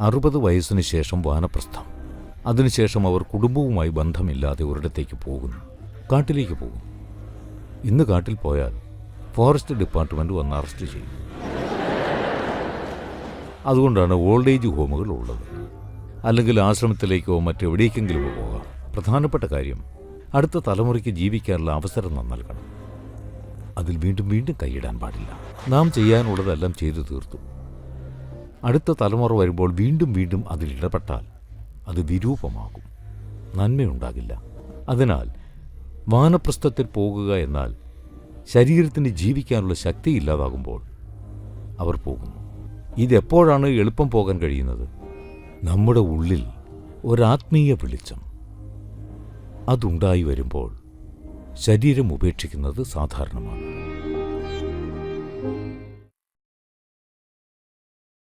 അറുപത് വയസ്സിന് ശേഷം വാനപ്രസ്ഥം. അതിനുശേഷം അവർ കുടുംബവുമായി ബന്ധമില്ലാതെ ഒരിടത്തേക്ക് പോകുന്നു. കാട്ടിലേക്ക് പോകും ഇന്ന് കാട്ടിൽ പോയാൽ ഫോറസ്റ്റ് ഡിപ്പാർട്ട്മെന്റ് വന്ന് അറസ്റ്റ് ചെയ്യും. അതുകൊണ്ടാണ് ഓൾഡ് ഏജ് ഹോമുകൾ ഉള്ളത്. അല്ലെങ്കിൽ ആശ്രമത്തിലേക്കോ മറ്റെവിടേക്കെങ്കിലുമോ പോകാം. പ്രധാനപ്പെട്ട കാര്യം അടുത്ത തലമുറയ്ക്ക് ജീവിക്കാനുള്ള അവസരം നൽകണം. അതിൽ വീണ്ടും വീണ്ടും കൈയിടാൻ പാടില്ല. നാം ചെയ്യാനുള്ളതെല്ലാം ചെയ്തു തീർത്തു. അടുത്ത തലമുറ വരുമ്പോൾ വീണ്ടും വീണ്ടും അതിലിടപെട്ടാൽ അത് വിരൂപമാകും. നന്മയുണ്ടാകില്ല. അതിനാൽ വാനപ്രസ്ഥത്തിൽ പോകുക എന്നാൽ ശരീരത്തിന് ജീവിക്കാനുള്ള ശക്തി ഇല്ലാതാകുമ്പോൾ അവർ പോകുന്നു. ഇതെപ്പോഴാണ് എളുപ്പം പോകാൻ കഴിയുന്നത്? നമ്മുടെ ഉള്ളിൽ ഒരാത്മീയ വെളിച്ചം. അതുണ്ടായി വരുമ്പോൾ ശരീരം ഉപേക്ഷിക്കുന്നത് സാധാരണമാണ്.